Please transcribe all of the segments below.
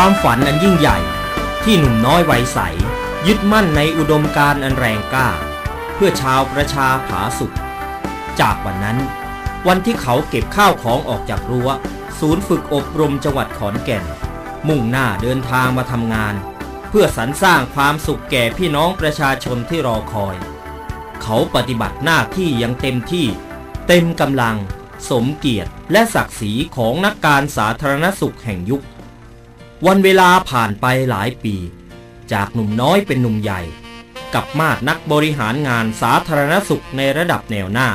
ความฝันอันยิ่งใหญ่ ที่หนุ่มน้อยวัยใส ยึดมั่นในอุดมการณ์อันแรงกล้า เพื่อชาวประชาผาสุข จากวันนั้น วันที่เขาเก็บข้าวของออกจากรั้ว ศูนย์ฝึกอบรมจังหวัดขอนแก่น มุ่งหน้าเดินทางมาทำงาน เพื่อสรรสร้างความสุขแก่พี่น้องประชาชนที่รอคอย เขาปฏิบัติหน้าที่อย่างเต็มที่ เต็มกำลัง สมเกียรติและศักดิ์ศรีของนักการสาธารณสุขแห่งยุค วันเวลาผ่านไปหลายปี จากหนุ่มน้อยเป็นหนุ่มใหญ่ กับมาดนักบริหารงานสาธารณสุขในระดับแนวหน้า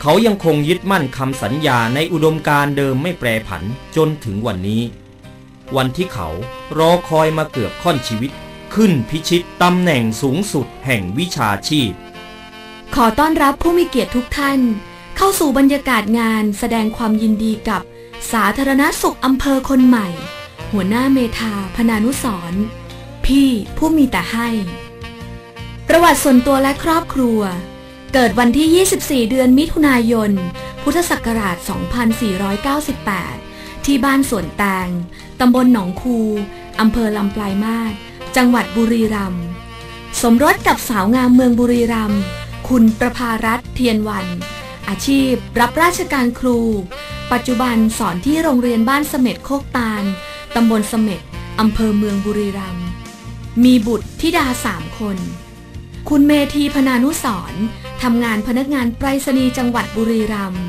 เขายังคงยึดมั่นคำสัญญาในอุดมการเดิมไม่แปรผันจนถึงวันนี้ วันที่เขารอคอยมาเกือบค่อนชีวิต ขึ้นพิชิตตำแหน่งสูงสุดแห่งวิชาชีพ ขอต้อนรับผู้มีเกียรติทุกท่าน เข้าสู่บรรยากาศงานแสดงความยินดีกับสาธารณสุขอำเภอคนใหม่ หัวหน้าเมธาพนานุสรพี่ผู้มีแต่ให้ ประวัติส่วนตัวและครอบครัว เกิดวันที่ 24 เดือนมิถุนายน พุทธศักราช 2498 ที่บ้านสวนแตง ตำบลหนองคู อำเภอลำปลายมาศจังหวัดบุรีรัมย์ สมรสกับสาวงามเมืองบุรีรัมย์ คุณประภารัตน์เทียนวัน อาชีพรับราชการครู ปัจจุบันสอนที่โรงเรียนบ้านเสม็ดโคกตาลำบลเสม็ดอำเภอเมืองบุรีรัมย์มีบุตรธิดาสามคน คุณเมธีพนานุสรทำงานพนักงานไปรษณีย์จังหวัดบุรีรัมย์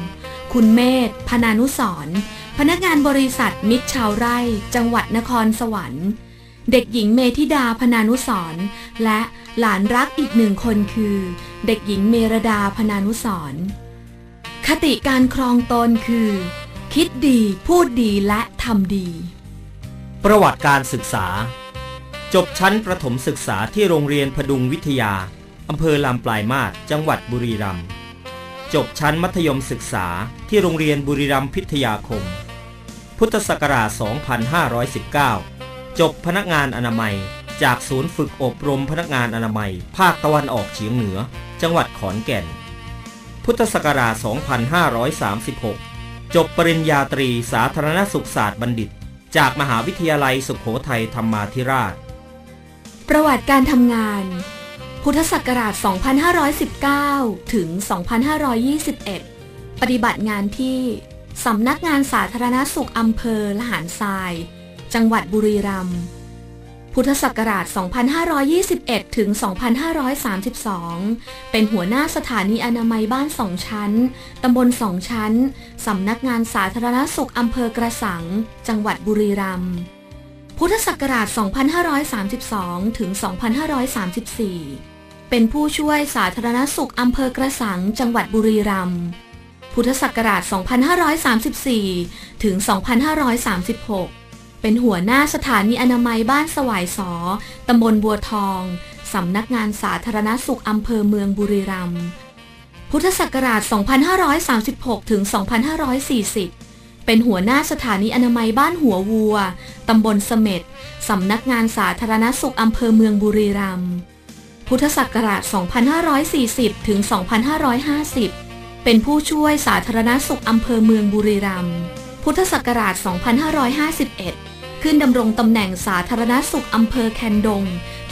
คุณเมธพนานุสรพนักงานบริษัทมิตรชาวไร่ จังหวัดนครสวรรค์ เด็กหญิงเมธิดาพนานุสรและหลานรักอีกหนึ่งคนคือ เด็กหญิงเมรดาพนานุสรคติการครองตนคือ คิดดีพูดดีและทำดี ประวัติการศึกษา จบชั้นประถมศึกษาที่โรงเรียนพดุงวิทยา อำเภอลำปลายมาศจังหวัดบุรีรัมย์จบชั้นมัธยมศึกษาที่โรงเรียนบุรีรัมย์พิทยาคม พุทธศักราช 2519 จบพนักงานอนามัย จากศูนย์ฝึกอบรมพนักงานอนามัย ภาคตะวันออกเฉียงเหนือ จังหวัดขอนแก่น พุทธศักราช 2536 จบปริญญาตรีสาธารณสุขศาสตร์บัณฑิต จากมหาวิทยาลัยสุขโขทัยธรรมาธิราช ประวัติการทำงาน พุทธศักราช 2519 ถึง 2521 ปฏิบัติงานที่สำนักงานสาธารณสุขอำเภอละหารทราย จังหวัดบุรีรัมย์ พุทธศักราช 2521 ถึง 2532 เป็นหัวหน้าสถานีอนามัยบ้านสองชั้น ตำบลสองชั้น สำนักงานสาธารณสุขอำเภอกระสัง จังหวัดบุรีรัมย์ พุทธศักราช 2532 ถึง 2534 เป็นผู้ช่วยสาธารณสุขอำเภอกระสัง จังหวัดบุรีรัมย์ พุทธศักราช 2534 ถึง 2536 เป็นหัวหน้าสถานีอนามัยบ้านสวายสอตำบลบัวทอง สำนักงานสาธารณสุขอำเภอเมืองบุรีรัมย์ พุทธศักราช 2536 ถึง 2540 เป็นหัวหน้าสถานีอนามัยบ้านหัววัว ตำบลเสม็ด สำนักงานสาธารณสุขอำเภอเมืองบุรีรัมย์ พุทธศักราช 2540 ถึง 2550 เป็นผู้ช่วยสาธารณสุขอำเภอเมืองบุรีรัมย์พุทธศักราช 2551 ขึ้นดำรงตำแหน่งสาธารณสุขอำเภอแคนดง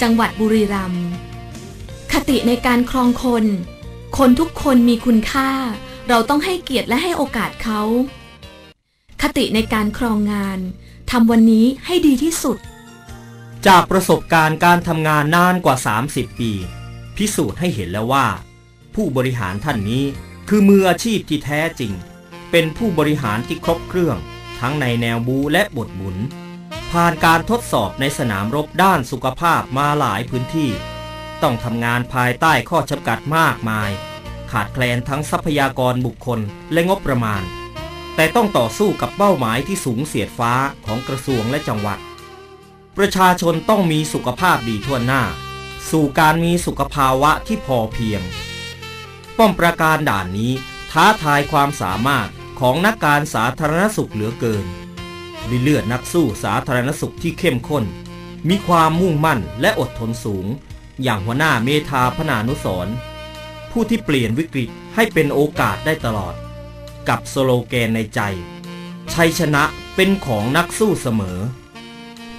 จังหวัดบุรีรัมย์คติในการครองคน คนทุกคนมีคุณค่า เราต้องให้เกียรติและให้โอกาสเขา คติในการครองงานทำวันนี้ให้ดีที่สุด จากประสบการณ์การทำงานนานกว่า 30 ปี พิสูจน์ให้เห็นแล้วว่า ผู้บริหารท่านนี้คือมืออาชีพที่แท้จริง เป็นผู้บริหารที่ครบเครื่อง ทั้งในแนวบูและบทบุญ ผ่านการทดสอบในสนามรบด้านสุขภาพมาหลายพื้นที่ ต้องทำงานภายใต้ข้อจำกัดมากมาย ขาดแคลนทั้งทรัพยากรบุคคลและงบประมาณ แต่ต้องต่อสู้กับเป้าหมายที่สูงเสียดฟ้าของกระทรวงและจังหวัด ประชาชนต้องมีสุขภาพดีทั่วหน้า สู่การมีสุขภาวะที่พอเพียง ป้อมประการด่านนี้ท้าทายความสามารถของนักการสาธารณสุขเหลือเกิน ด้เลือดนักสู้สาธารณสุขที่เข้มข้น มีความมุ่งมั่นและอดทนสูง อย่างหัวหน้าเมธาพนานุสรณ์ผู้ที่เปลี่ยนวิกฤตให้เป็นโอกาสได้ตลอด กับสโลแกนในใจ ชัยชนะเป็นของนักสู้เสมอ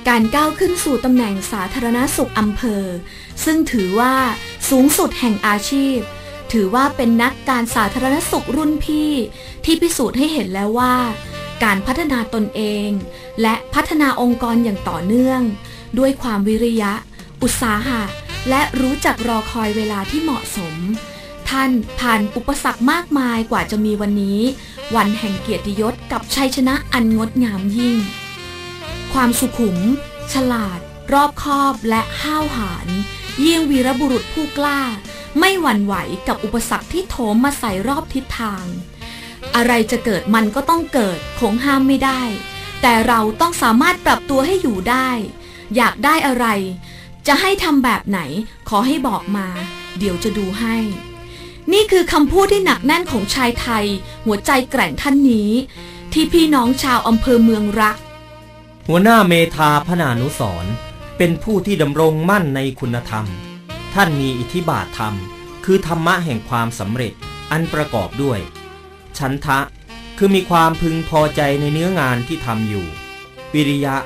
การก้าวขึ้นสู่ตำแหน่งสาธารณสุขอำเภอ ซึ่งถือว่าสูงสุดแห่งอาชีพ ถือว่าเป็นนักการสาธารณสุขรุ่นพี่ ที่พิสูจน์ให้เห็นแล้วว่า การพัฒนาตนเอง และพัฒนาองค์กรอย่างต่อเนื่อง ด้วยความวิริยะ อุตสาหะ และรู้จักรอคอยเวลาที่เหมาะสม ท่านผ่านอุปสรรคมากมายกว่าจะมีวันนี้ วันแห่งเกียรติยศกับชัยชนะอันงดงามยิ่ง ความสุขุม ฉลาด รอบคอบและห้าวหาญเยี่ยงวีรบุรุษผู้กล้า ไม่หวั่นไหวกับอุปสรรคที่โถมมาใส่รอบทิศทาง อะไรจะเกิดมันก็ต้องเกิดคงห้ามไม่ได้ แต่เราต้องสามารถปรับตัวให้อยู่ได้ อยากได้อะไร จะให้ทำแบบไหน ขอให้บอกมา เดี๋ยวจะดูให้ นี่คือคำพูดที่หนักแน่นของชายไทย หัวใจแกร่งท่านนี้ ที่พี่น้องชาวอำเภอเมืองรัก หัวหน้าเมธาพนานุสรเป็นผู้ที่ดำรงมั่นในคุณธรรม ท่านมีอิทธิบาทธรรม คือธรรมะแห่งความสำเร็จอันประกอบด้วย ชันทะ คือมีความพึงพอใจในเนื้องานที่ทำอยู่ วิริยะ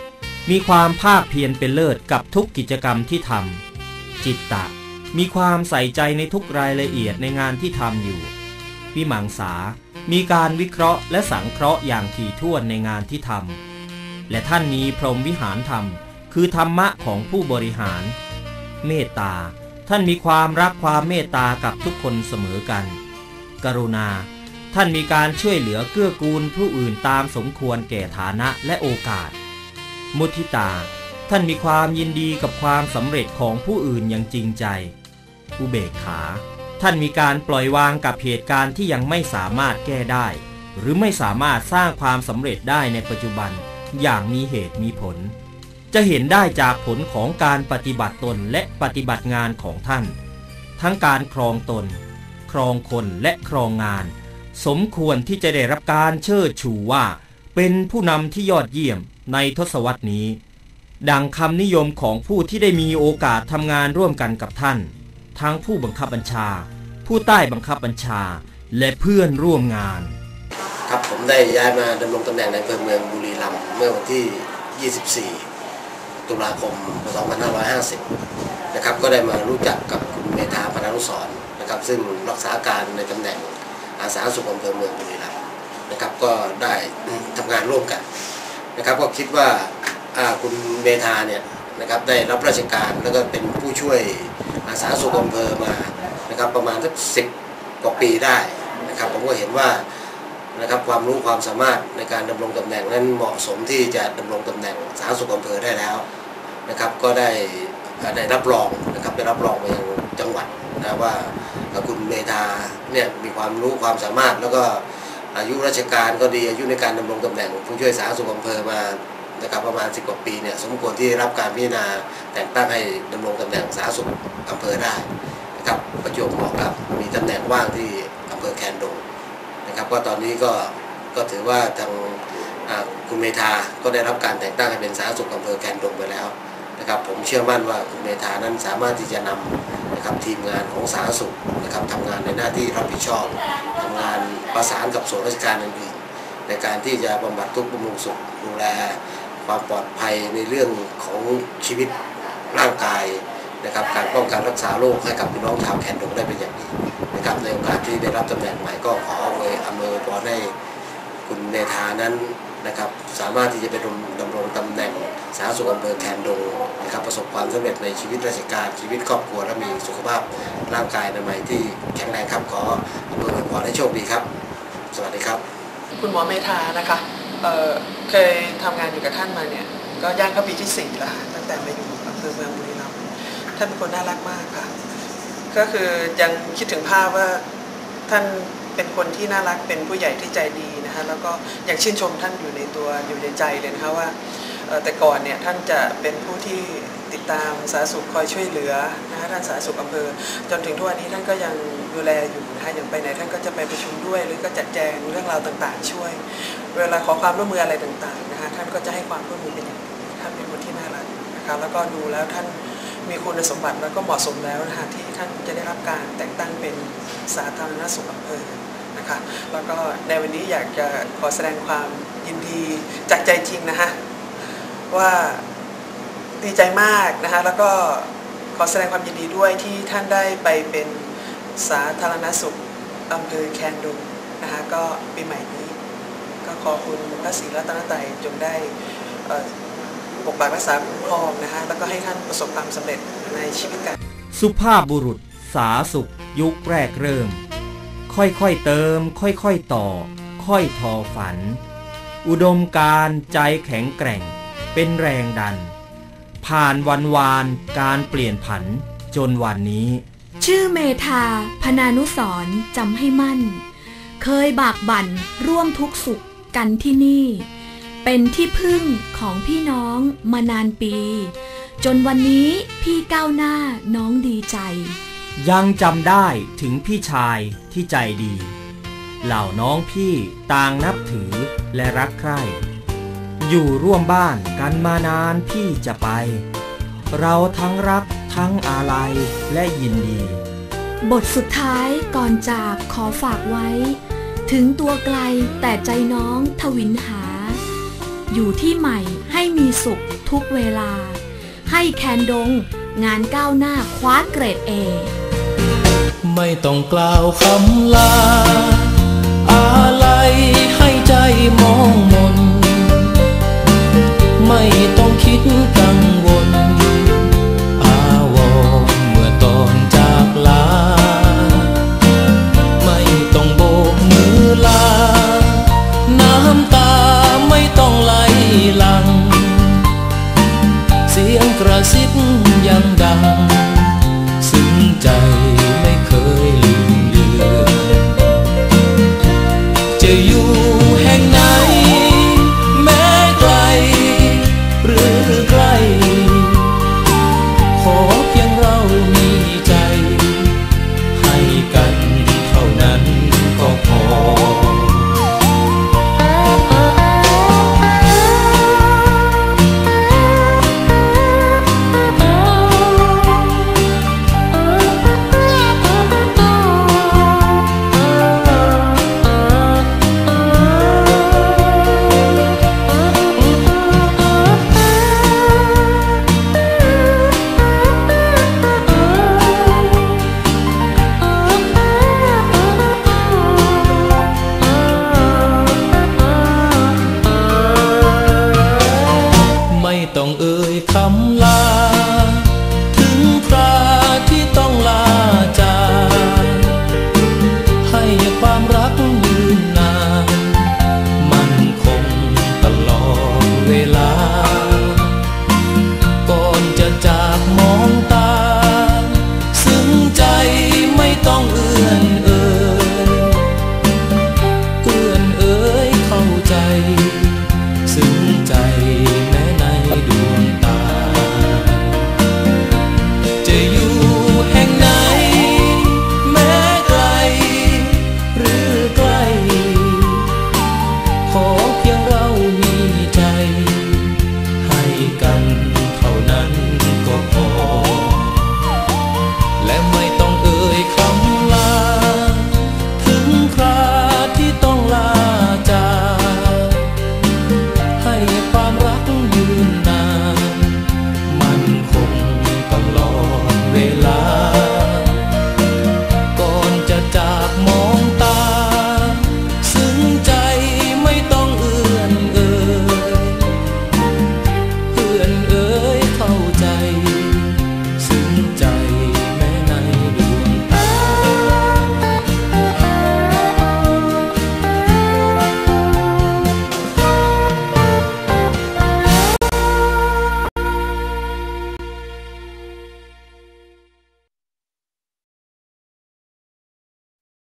มีความภาคเพียรเป็นเลิศกับทุกกิจกรรมที่ทำจิตตะ มีความใส่ใจในทุกรายละเอียดในงานที่ทำอยู่ วิมังสา มีการวิเคราะห์และสังเคราะห์อย่างถี่ถ้วนในงานที่ทำและท่านมีพรหมวิหารธรรม คือธรรมะของผู้บริหาร เมตตา ท่านมีความรักความเมตตากับทุกคนเสมอกัน กรุณา ท่านมีการช่วยเหลือเกื้อกูลผู้อื่นตามสมควรแก่ฐานะและโอกาส มุทิตา ท่านมีความยินดีกับความสำเร็จของผู้อื่นอย่างจริงใจ อุเบกขา ท่านมีการปล่อยวางกับเหตุการณ์ที่ยังไม่สามารถแก้ได้ หรือไม่สามารถสร้างความสำเร็จได้ในปัจจุบัน อย่างมีเหตุมีผล จะเห็นได้จากผลของการปฏิบัติตนและปฏิบัติงานของท่าน ทั้งการครองตน ครองคนและครองงาน สมควรที่จะได้รับการเชิดชูว่า เป็นผู้นำที่ยอดเยี่ยมในทศวรรษนี้ ดังคำนิยมของผู้ที่ได้มีโอกาสทำงานร่วมกันกับท่าน ทั้งผู้บังคับบัญชา ผู้ใต้บังคับบัญชา และเพื่อนร่วมงาน ครับผมได้ย้ายมาดำรงตำแหน่งในอำเภอเมืองบุรีรัมย์เมื่อวันที่ 24 ตุลาคม 2550 นะครับก็ได้มารู้จักกับคุณเมธาพนานุสรณ์นะครับซึ่งรักษาการในตำแหน่ง อาสาสุขอำเภอเมืองบุรีรัมย์นะครับก็ได้ทำงานร่วมกันนะครับก็คิดว่าคุณเมธาเนี่ยนะครับได้รับราชการแล้วก็เป็นผู้ช่วยอาสาสุขอำเภอมานะครับประมาณสักสิบกว่าปีได้นะครับผมก็เห็นว่านะครับความรู้ความสามารถในการดำรงตำแหน่งนั้นเหมาะสมที่จะดำรงตำแหน่งสาธารณสุขอำเภอได้แล้วนะครับก็ได้ได้รับรองนะครับได้รับรองไปยังจังหวัดนะว่า คุณเมธาเนี่ยมีความรู้ความสามารถ แล้วก็อายุราชการก็ดีอายุในการดำรงตำแหน่งผู้ช่วยสาธารณสุขอำเภอมานะครับประมาณ 10 กว่าปีเนี่ยสมควรที่ได้รับการพิจารณาแต่งตั้งให้ดำรงตำแหน่งสาธารณสุขอำเภอได้นะครับประจวบเหมาะกับมีตำแหน่งว่างที่อำเภอแคนดงนะครับก็ตอนนี้ก็ก็ถือว่าทางคุณเมธาก็ได้รับการแต่งตั้งให้เป็นสาธารณสุขอำเภอแคนดงไปแล้ว นะครับผมเชื่อมั่นว่าคุณเมธานั้นสามารถที่จะนำนะครับทีมงานของสาธารณสุขนะครับทำงานในหน้าที่รับผิดชอบทำงานประสานกับส่วนราชการอื่นๆในการที่จะบำบัดทุกข์บำรุงสุขดูแลความปลอดภัยในเรื่องของชีวิตร่างกายนะครับการป้องกันรักษาโรคให้กับพี่น้องชาวแคนดงได้เป็นอย่างดีนะครับในโอกาสที่ได้รับตำแหน่งใหม่ก็ขออวยอำนวยพรให้คุณเนธานั้น นะครับสามารถที่จะไปดำดำรงตำแหน่งสาธารณสุขอำเภอแคนดงนะครับประสบความสำเร็จในชีวิตราชการชีวิตครอบครัวและมีสุขภาพร่างกายอนามัยที่แข็งแรงครับขออำนวยพรให้โชคดีครับ สวัสดีครับ คุณหมอเมธานะคะเเคยทำงานอยู่กับท่านมาเนี่ยก็ย่างเข้าปีที่สี่แล้วค่ะตั้งแต่มาอยู่อำเภอเมืองบุรีรัมย์ท่านเป็นคนน่ารักมากค่ะ ก็คือยังคิดถึงภาพว่าท่านเป็นคนที่น่ารักเป็นผู้ใหญ่ที่ใจดี นะคะแล้วก็ยังชื่นชมท่านอยู่ในตัวอยู่ในใจเลยนะคะว่าแต่ก่อนเนี่ยท่านจะเป็นผู้ที่ติดตามสาธารณสุขคอยช่วยเหลือนะคะท่านสาธารณสุขอำเภอ จนถึงทุกวันนี้ท่านก็ยังดูแลอยู่นะคะอย่างไปไหนท่านก็จะไปประชุมด้วย หรือก็จัดแจงเรื่องราวต่างๆ ช่วย เวลาขอความร่วมมืออะไรต่างๆนะคะท่านก็จะให้ความร่วมมือเป็นอย่างดีท่านเป็นคนที่น่ารักนะคะแล้วก็ดูแล้วท่านมีคุณสมบัติแล้วก็เหมาะสมแล้วนะคะที่ท่านจะได้รับการแต่งตั้งเป็นสาธารณสุขอำเภอ คะแล้วก็ในวันนี้อยากจะขอแสดงความยินดีจากใจจริงนะคะว่าดีใจมากนะคะแล้วก็ขอแสดงความยินดีด้วยที่ท่านได้ไปเป็นสาธารณสุขอำเภอแคนดงนะคะก็ปีใหม่นี้ ก็ขอคุณพระศรีรัตนตรัยจงได้ปกปักรักษาคุ้มครองนะคะแล้วก็ให้ท่านประสบความสำเร็จในชีวิตการสุภาพบุรุษสาสุขยุคแรกเริ่ม ค่อยๆเติม ค่อยๆต่อ ค่อยทอฝัน อุดมการใจแข็งแกร่ง เป็นแรงดัน ผ่านวันวานการเปลี่ยนผันจนวันนี้ ชื่อเมธาพนานุสรจำให้มั่น เคยบากบั่นร่วมทุกสุขกันที่นี่ เป็นที่พึ่งของพี่น้องมานานปี จนวันนี้พี่ก้าวหน้าน้องดีใจ ยังจำได้ถึงพี่ชายที่ใจดี เหล่าน้องพี่ต่างนับถือและรักใคร่อยู่ร่วมบ้านกันมานานพี่จะไป เราทั้งรักทั้งอาลัยและยินดี บทสุดท้ายก่อนจากขอฝากไว้ ถึงตัวไกลแต่ใจน้องทวินหา อยู่ที่ใหม่ให้มีสุขทุกเวลา ให้แคนดงงานก้าวหน้าคว้าเกรดเอ ไม่ต้องกล่าวคำลาอะไรให้ใจมองมน ไม่ต้องคิดกังวล